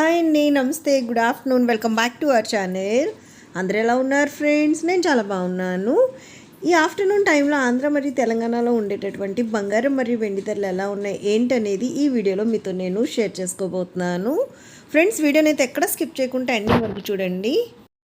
Hi అండి నమస్తే good afternoon welcome back to our channel అందరు ఎలా ఉన్నారు ఫ్రెండ్స్ నేను చాలా బాగున్నాను. ఈ ఆఫ్టర్నూన్ టైంలో ఆంధ్ర మరియు తెలంగాణలో ఉండేటటువంటి బంగారం మరియు వెండి ధరలు ఎలా ఉన్నాయి ఏంటనేది ఈ వీడియోలో మీతో నేను షేర్ చేసుకోబోతున్నాను. ఫ్రెండ్స్ వీడియోని అయితే ఎక్కడ స్కిప్ చేయకుండా ఎండింగ్ వరకు చూడండి.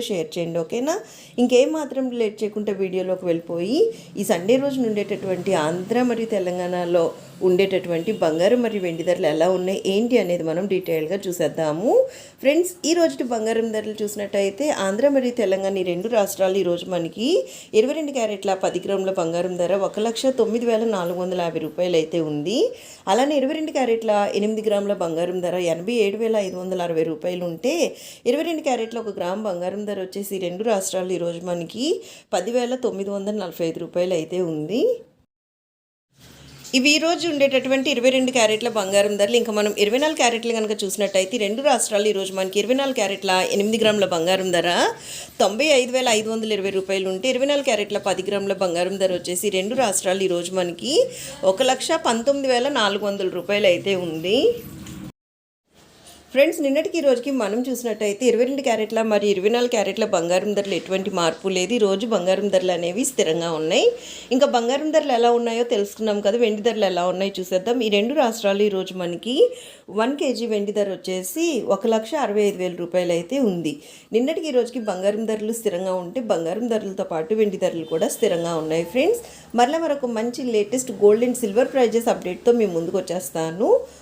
షేర్ చేయండి ఓకేనా? ఇంకేం మాత్రం లేట్ చేయకుండా వీడియోలోకి వెళ్ళిపోయి ఈ సండే రోజు నుండేటటువంటి ఆంధ్ర మరియు తెలంగాణలో ఉండేటటువంటి బంగారం మరియు వెండి ధరలు ఎలా ఉన్నాయి ఏంటి అనేది మనం డీటెయిల్గా చూసేద్దాము. ఫ్రెండ్స్ ఈ రోజు బంగారం ధరలు చూసినట్టయితే ఆంధ్ర మరియు తెలంగాణ ఈ రెండు రాష్ట్రాలు ఈరోజు మనకి ఇరవై రెండు క్యారెట్ల పది గ్రాముల బంగారం ధర ఒక లక్ష తొమ్మిది వేల నాలుగు వందల యాభై రూపాయలు అయితే ఉంది. అలానే ఇరవై రెండు క్యారెట్ల ఎనిమిది గ్రాముల బంగారం ధర ఎనభై ఏడు వేల ఐదు వందల అరవై రూపాయలు ఉంటే ఇరవై రెండు క్యారెట్ల ఒక గ్రామ్ బంగారం ధర వచ్చేసి రెండు రాష్ట్రాలు ఈరోజు మనకి పదివేల తొమ్మిది వందల నలభై ఐదు రూపాయలు అయితే ఉంది. ఇవి ఈ రోజు ఉండేటటువంటి ఇరవై రెండు క్యారెట్ల బంగారం ధరలు. ఇంకా మనం ఇరవై నాలుగు క్యారెట్లు కనుక చూసినట్టయితే రెండు రాష్ట్రాలు ఈరోజు మనకి ఇరవై నాలుగు క్యారెట్ల ఎనిమిది గ్రాముల బంగారం ధర తొంభై ఐదు వేల ఐదు వందల ఇరవై రూపాయలు ఉంటే ఇరవై నాలుగు క్యారెట్ల పది గ్రాముల బంగారం ధర వచ్చేసి రెండు రాష్ట్రాలు ఈరోజు మనకి ఒక లక్ష పంతొమ్మిది వేల నాలుగు వందల రూపాయలు అయితే ఉంది. ఫ్రెండ్స్ నిన్నటికి ఈ రోజుకి మనం చూసినట్టయితే ఇరవై రెండు క్యారెట్ల మరి ఇరవై నాలుగు క్యారెట్ల బంగారం ధరలు ఎటువంటి మార్పు లేదు. రోజు బంగారం ధరలు అనేవి స్థిరంగా ఉన్నాయి. ఇంకా బంగారం ధరలు ఎలా ఉన్నాయో తెలుసుకున్నాం కదా. వెండి ధరలు ఎలా ఉన్నాయో చూసేద్దాం. ఈ రెండు రాష్ట్రాలు ఈరోజు మనకి వన్ కేజీ వెండి ధర వచ్చేసి ఒక లక్ష అరవై ఐదు వేల రూపాయలు అయితే ఉంది. నిన్నటికి ఈ రోజుకి బంగారం ధరలు స్థిరంగా ఉంటే బంగారం ధరలతో పాటు వెండి ధరలు కూడా స్థిరంగా ఉన్నాయి ఫ్రెండ్స్. మరలా మరొక మంచి latest gold and silver prices అప్డేట్తో మేము ముందుకు వచ్చేస్తాను.